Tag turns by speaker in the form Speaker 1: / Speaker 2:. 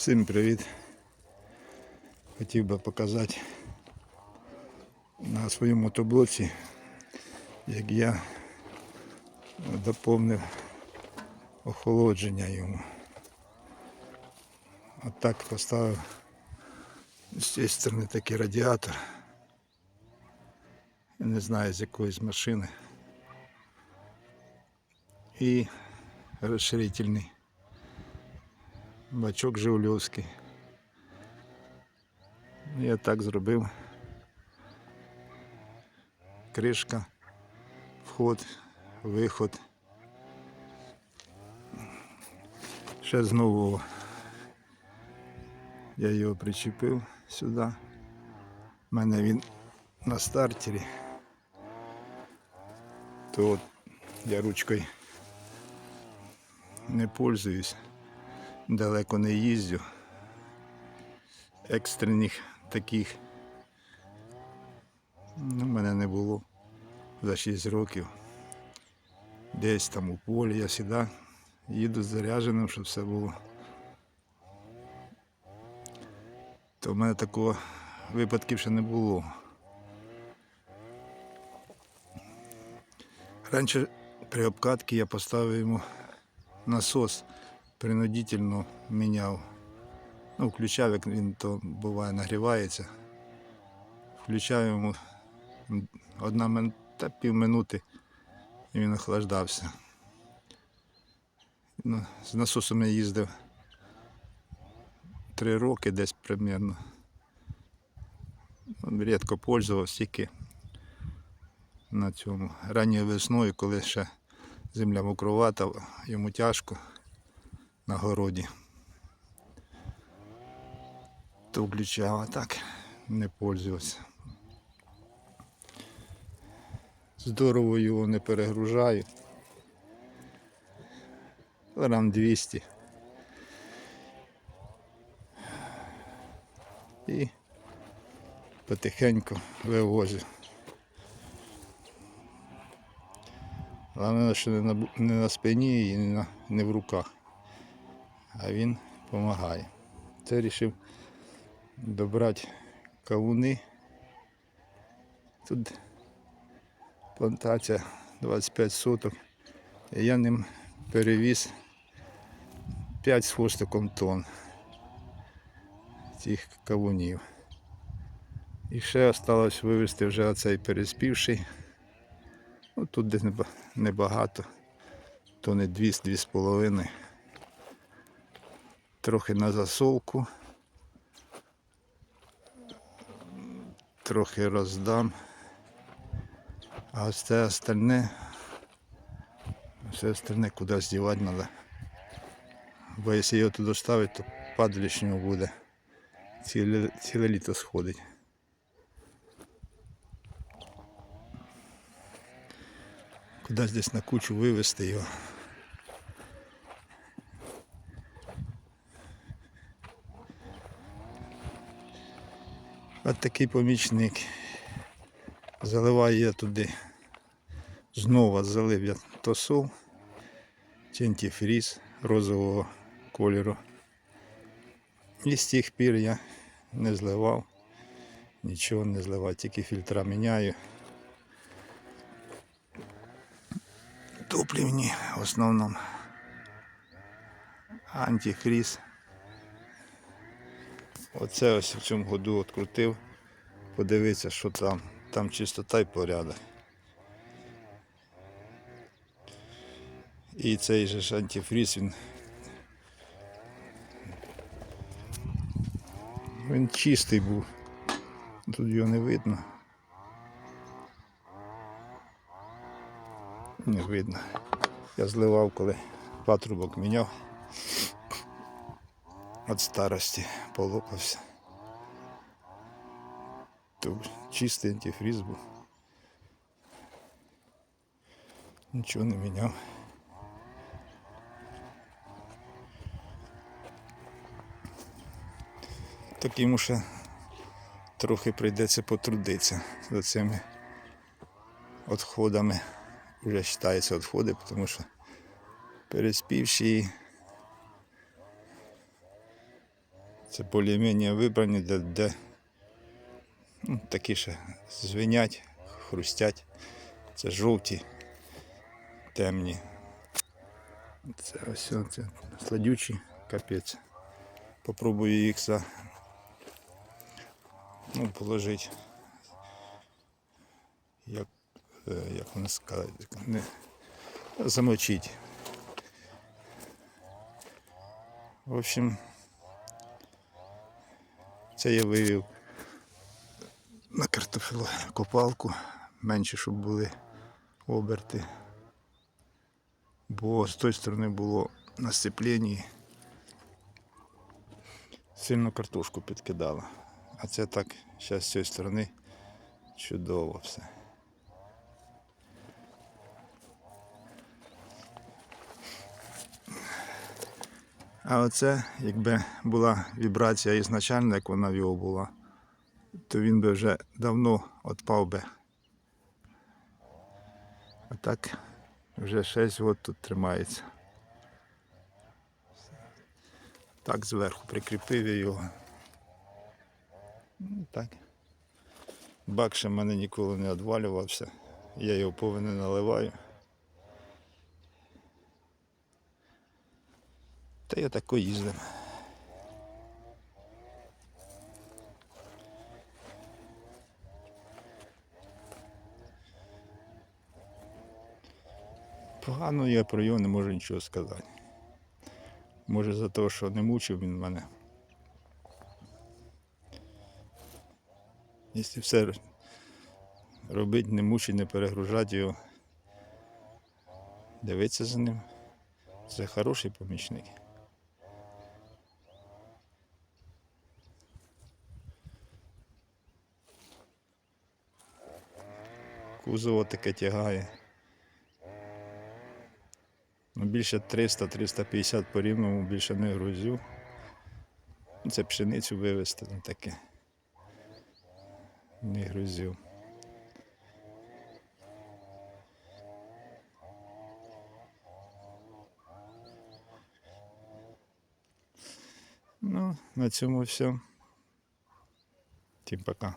Speaker 1: Всім привіт! Хотів би показати на своєму мотоблоці, як я доповнив охолодження йому. Отак поставив з цієї сторони такий радіатор. Не знаю з якоїсь машини. І розширительний бачок Жигульовський. Я так зробив. Кришка, вход, виход. Ще знову я його причепив сюди. У мене він на стартері. То я ручкою не пользуюсь далеко не їздю. Екстрених таких ну, мене не було за 6 років. Десь там у полі я завжди їду зарядженим, щоб все було. То в мене такого випадків ще не було. Раніше при обкатці я поставив йому насос принудительно міняв. Ну, включав, як він то буває нагрівається. Включав йому одна та пів минути і він охлаждався. Ну, з насосом я їздив три роки десь примерно. Рідко пользувався тільки на цьому. Ранньою весною, коли ще земля мокровата, йому тяжко на городі. То включав, а так не пользувався. Здорово його не перегружаю. Грам 200. І потихеньку вивозю. Головне, що не на, не на спині і не, на, не в руках. А він допомагає. Це вирішив добрати кавуни. Тут плантація 25 соток. Я ним перевіз 5 з хвостиком тонн цих кавунів. І ще осталось вивезти вже оцей переспівший. Ну, тут десь небагато, то не 200-2,5. Трохи на засолку. Трохи роздам. А це остальне, все остальне кудись дівати треба. Бо якщо його туди ставити, то падалішнього буде. Ціле, ціле літо сходить. Кудись десь на кучу вивезти його. От такий помічник. Заливаю я туди. Знову залив я тосол, тентіфріз розового кольору. І з тих пір я не зливав, нічого не зливав, тільки фільтра міняю. Топлівні в основному. Антифріз. Оце ось в цьому году відкрутив. Подивитися, що там. Там чистота і порядок. І цей же ж антифріз він. Він чистий був. Тут його не видно. Не видно. Я зливав, коли патрубок міняв. Від старості полопався. То чистий антифріз був. Нічого не міняв. Так йому ще трохи прийдеться потрудитися за цими відходами. Вже вважаються відходи, тому що переспівши Це більш-менш вибрані, де, де ну, такі ще звенять, хрустять. Це жовті, темні. Це ось це сладючі, капець. Попробую їх за ну, положити. Як, е, як воно сказати, не, замочити. В общем, це я вивів на картофелокопалку, менше, щоб були оберти. Бо з тої сторони було на сцепленні. Сильно картошку підкидала. А це так, зараз з цієї сторони чудово все. А оце, якби була вібрація ізначально, як вона в його була, то він би вже давно відпав би. А так вже 6 років тут тримається. Так зверху прикріпив я його. Ну, так. Бак ще в мене ніколи не відвалювався. Я його повинен наливаю. Та я тако їздив. Погано я про його не можу нічого сказати. Може за те, що не мучив він мене. Якщо все робити, не мучить, не перегружати його, дивитися за ним. Це хороший помічник. Кузово таке тягає. Ну, більше 300-350 по рівному більше не грузю. Ну, Це пшеницю вивезти, ну таке. Не грузю. Ну, на цьому все. Всім пока.